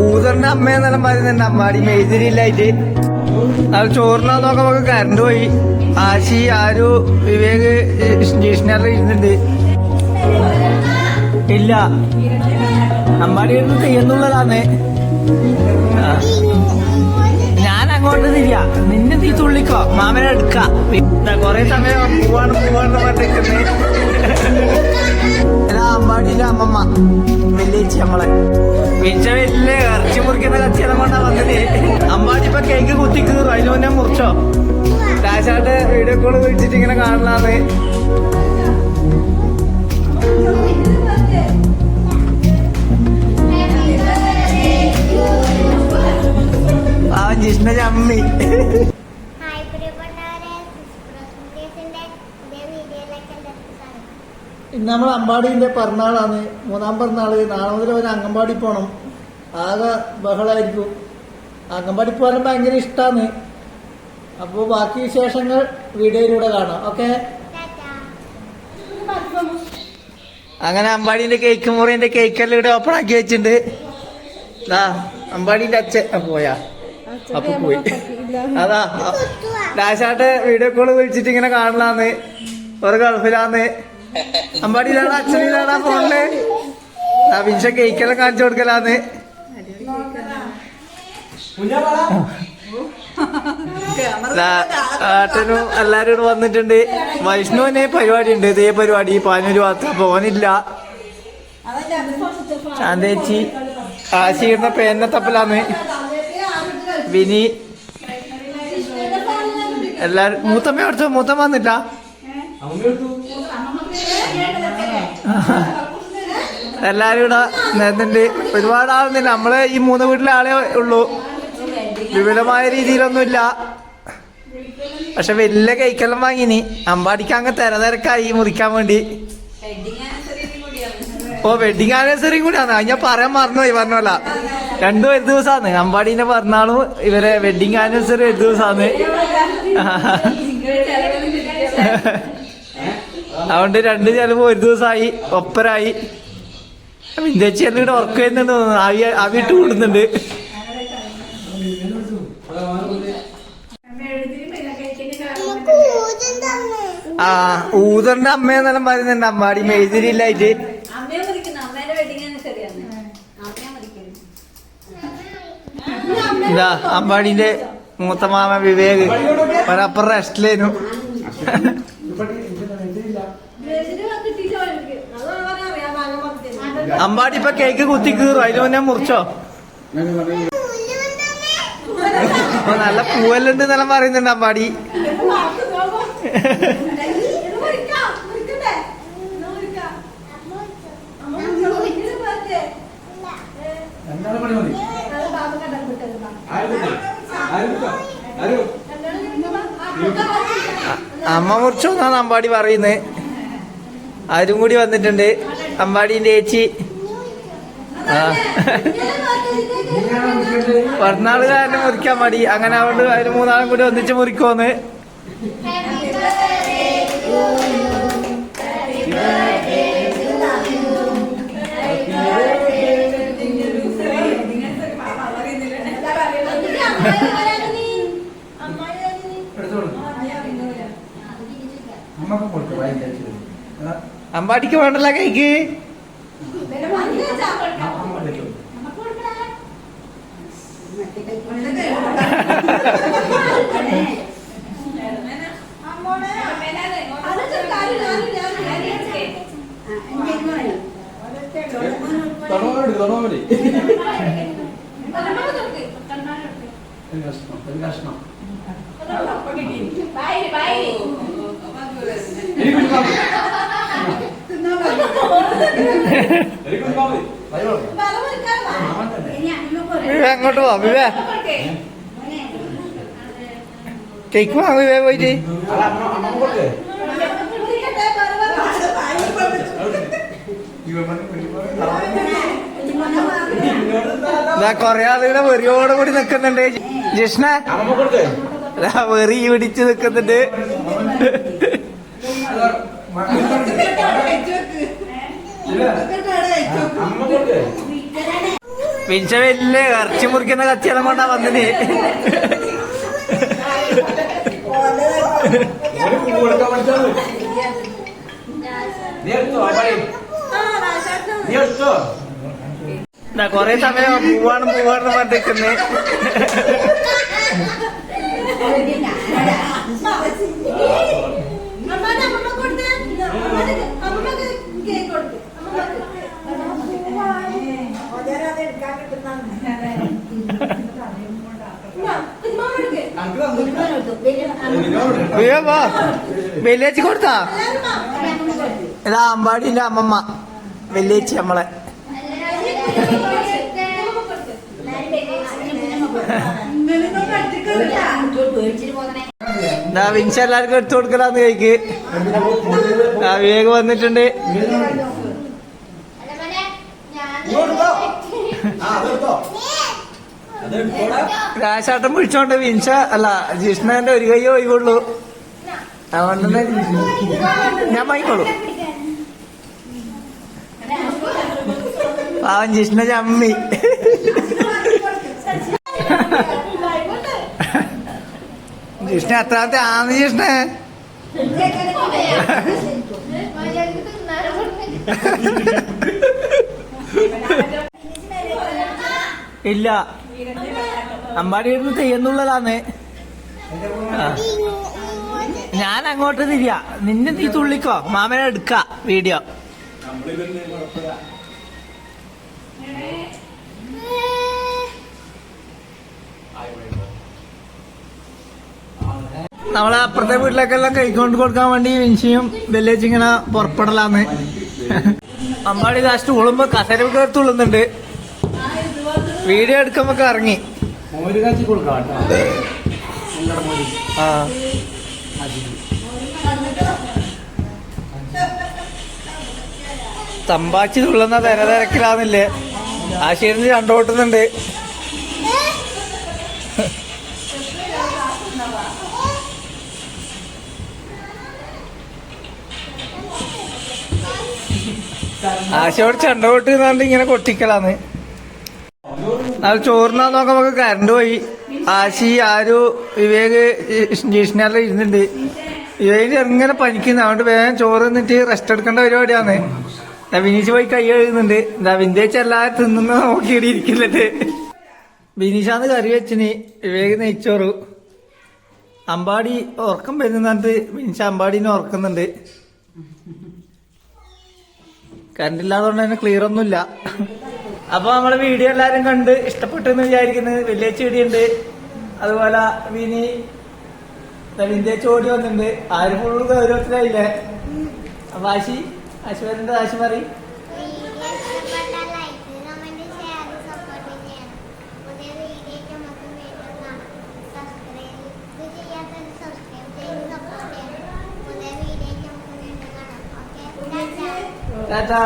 ഊതറിന്റെ അമ്മയെന്നെല്ലാം പറയുന്നുണ്ട് അമ്മാടി മെയ്തിരിയില്ലായിട്ട് അത് ചോറിനാ നോക്കുമ്പോ കറണ്ട് പോയി. ആശി ആരു വിവേക് സ്റ്റേഷനറി ഇരുന്നുണ്ട് ഇല്ല. അമ്മാടി ഇരുന്ന് ചെയ്യുന്നുള്ളതാണ് ഞാൻ അങ്ങോട്ട് തിരിയ. നിന്നെ നീ തുള്ളിക്കോ. മാമനെ എടുക്ക. കൊറേ സമയം പോവാണ് പോവാണെന്ന് പറഞ്ഞിരിക്കുന്നത് അമ്മാടിന്റെ അമ്മമ്മ. വെല്ലേച്ചി നമ്മളെ. മിച്ച വലിയ ഇറച്ചി മുറിക്കുന്ന കച്ചിയെല്ലാം കൊണ്ടാ വന്നത്. അമ്പാടി ഇപ്പൊ കേക്ക് കുത്തി കീറും. അതിന് മുന്നേ മുറിച്ചോ? രാജാട്ട് വീഡിയോ കോൾ വിളിച്ചിട്ട് ഇങ്ങനെ കാണലാന്ന് ആ ജിഷ്ണ ചമ്മി ഇന്ന് നമ്മൾ അമ്പാടിന്റെ പിറന്നാളാണ്. മൂന്നാം പിറന്നാൾ. നാളെ മുതൽ ഒരു അംഗൻവാടി പോണം. ആകെ ബഹളായിരിക്കും. അംഗൻവാടി പോകാൻ ഭയങ്കര ഇഷ്ടമാണ് അപ്പോൾ ബാക്കി വിശേഷങ്ങൾ വീഡിയോയിലൂടെ കാണാം. ഓക്കെ? ടാറ്റാ അങ്ങനെ അമ്പാടിന്റെ കേക്ക് മുറിന്റെ കേക്കെല്ലാം ഇവിടെ ഓപ്പൺ ആക്കി വെച്ചിട്ടുണ്ട്. ദാ അമ്പാടിന്റെ അച്ഛൻ. പോയാ. അപ്പൊ പോയി. അതാ ഡാഷാട്ട് വീഡിയോ കോൾ വിളിച്ചിട്ട് ഇങ്ങനെ കാണലാന്ന്. ഒരു ഗൾഫിലാന്ന്. അമ്പാടിയിലാണ് അച്ഛനിലാണ് ഫോണിൽ? വിൻഷ കേക്കെല്ലാം കാണിച്ചു കൊടുക്കലാന്ന്. ഏട്ടനും എല്ലാരും ഇവിടെ വന്നിട്ടുണ്ട്. വൈഷ്ണുവിന് പരിപാടി ഉണ്ട് ഇതേ പരിപാടി. പാനൂര് ഭാഗത്ത് പോകാനില്ല ശാന്തേച്ചി ഇടുന്ന പേന തപ്പലാന്ന്. വിനി. എല്ലാരും മൂത്തമ്മ അടുത്തു മൂത്തമ്മ വന്നില്ല. എല്ലാരും ഇവിടെ നിന്നിട്ടുണ്ട്. ഒരുപാട് ആളുന്നില്ല നമ്മൾ ഈ മൂന്ന് വീട്ടിലെ ആളെ ഉള്ളൂ. വിപുലമായ രീതിയിലൊന്നുമില്ല. പക്ഷെ വലിയ കൈക്കെല്ലാം വാങ്ങിനി. അമ്പാടിക്ക് അങ്ങ് തിരതിരക്കായി മുറിക്കാൻ വേണ്ടി. ഓ വെഡിങ് ആനിവേഴ്സറി കൂടിയാണ്. അത് ഞാൻ പറയാൻ മറന്നുപോയി പറഞ്ഞല്ല രണ്ടും ഒരു ദിവസമാണ്. അമ്പാടീന്റെ പിറന്നാളും ഇവരെ വെഡിങ് ആനിവേഴ്സറി ഒരു ദിവസമാണ്. അതുകൊണ്ട് രണ്ട് ചെലവ് ഒരു ദിവസമായി ഒപ്പരായി. വിന്ദേശി എല്ലാം ഇവിടെ വർക്ക് ഇട്ട് കൂടുന്നുണ്ട്. ആ ഊതറിന്റെ അമ്മയെന്നെല്ലാം പറയുന്നുണ്ട്. അമ്മാടി മെഴുതിരില്ലായിട്ട് എന്താ അമ്പാടിന്റെ മൂത്തമാമ വിവേക്. ഒരപ്പുറം റെസ്റ്റിലേനു അമ്പാടി ഇപ്പൊ കേക്ക് കുത്തി കീറും. അതിന് മുന്നേ മുറിച്ചോ? നല്ല പൂവല്ലുണ്ട് എന്നെല്ലാം പറയുന്നുണ്ട് അമ്പാടി. അമ്മ മുറിച്ചോ എന്നാണ് അമ്പാടി പറയുന്നത്. ആരും കൂടി വന്നിട്ടുണ്ട്. അമ്പാടിന്റെ ചേച്ചി. ആ. പിറന്നാൾ കാരണം മുറിക്കാൻ മടി. അങ്ങനെ അതുകൊണ്ട് അതിന് മൂന്നാളും കൂടി ഒന്നിച്ച് മുറിക്കോന്ന് അമ്പാടിക്ക് വേണ്ടല്ല കൈക്ക്. കേക്ക് വിവേ അങ്ങോട്ട് പോ വിവേ. കേക്ക് വാങ്ങ വിവേ പോയിട്ട്. കൊറേ ആളുകളെ വെറിയോടെ കൂടി നിക്കുന്നുണ്ട്. ജിഷ്ണ വെറി പിടിച്ച് നിക്കുന്നുണ്ട്. പിഞ്ച വലിയ ഇറച്ചി മുറിക്കുന്ന കത്തിയെല്ലാം കൊണ്ടാ വന്നിന്. കൊറേ സമയം പൂവാണ് പൂവാണ് പറഞ്ഞിരിക്കുന്നേ അമ്മമ്മ അമ്മമ്മ കൊടുത്തേ അമ്മമ്മക്ക് കേക്ക് കൊടുത്തു അമ്മമ്മക്ക് ഉമ്മ എടുക്ക് അയ്യോ വാ വെല്ലേച്ചി കൊടുത്താ. ഇതാ അമ്പാടിന്റെ അമ്മമ്മ. വെല്ലേച്ചി നമ്മളെ. വിൻസ് എല്ലാവർക്കും എടുത്തു കൊടുക്കലാന്ന് കഴിക്ക് ആ വിവേക് വന്നിട്ടുണ്ട്. രാശാട്ടം വിളിച്ചോണ്ട് വിൻഷ അല്ല ജിഷ്ണന്റെ ഒരു കൈ ഒഴിവുള്ളൂ. അതുകൊണ്ട് ഞാൻ വാങ്ങിക്കോളൂ. പാവൻ ജിഷ്ണ ചമ്മി. ജിഷ്ണ എത്രാമത്തെ ആന്ന് ജിഷ്ണ? ഇല്ല. അമ്പാടി ചെയ്യുന്നുള്ളതാണ് ഞാൻ അങ്ങോട്ട് തിരിയ. നിന്നെ നീ തുള്ളിക്കോ. മാമനെ എടുക്ക വീഡിയോ. നമ്മളെ അപ്പുറത്തെ വീട്ടിലേക്കെല്ലാം കൈക്കൊണ്ട് കൊടുക്കാൻ വേണ്ടി വിൻഷിയും വെല്ലേച്ചിങ്ങനെ പുറപ്പെടലാന്ന്. അമ്പാടി ലാസ്റ്റ് ഉളുമ്പോ കസര കയറി തുള്ളുന്നുണ്ട്. വീഡിയോ എടുക്കുമ്പോ ഇറങ്ങി. മോര് കാച്ചി കൊടുക്കാം ആ. തമ്പാച്ചി തുള്ളുന്ന തിരതിരക്കിലാന്നില്ലേ ആശീർന്ന് കണ്ടോട്ടുന്നുണ്ട് ആശയോട് ചെണ്ടോട്ട് നിന്നാണ്ട് ഇങ്ങനെ കൊട്ടിക്കലാന്ന്. അത് ചോറിനാ നോക്കാൻ നമുക്ക് കറണ്ട് പോയി. ആശി ആരു വിവേക് ജിഷ്ണെല്ലാം ഇരുന്നുണ്ട്. വിവേക് ഇങ്ങനെ പനിക്കുന്നു. അതുകൊണ്ട് വേഗം ചോറ് നിന്നിട്ട് റെസ്റ്റ് എടുക്കേണ്ട പരിപാടിയാണ്. വിനീഷ് പോയി കൈ കഴുകുന്നുണ്ട്. എന്താ വിന്റേജ് എല്ലാവരും തിന്നുന്ന നോക്കി ഇവിടെ ഇരിക്കുന്നുണ്ട്. വിനീഷാന്ന് കറി വെച്ചിന്. വിവേക് നെയ്ച്ചോറു. അമ്പാടി ഉറക്കം വരുന്നുണ്ട് വിനീഷ് അമ്പാടിനെ ഉറക്കുന്നുണ്ട്. കറണ്ട് ഇല്ലാത്തതുകൊണ്ട് തന്നെ ക്ലിയർ ഒന്നുമില്ല. അപ്പൊ നമ്മളെ വീഡിയോ എല്ലാരും കണ്ട് ഇഷ്ടപ്പെട്ടു എന്ന് വിചാരിക്കുന്നത് വലിയ ചെടിയുണ്ട്. അതുപോലെ വിനി വിന്റെ ചോടി വന്നിട്ടുണ്ട്. ആരും ഫുള്ള് ഗൗരവത്തിലായില്ലേ? അപ്പൊ ആശി വാശി വരേണ്ടത് ആശി പറയും. ടാറ്റാ.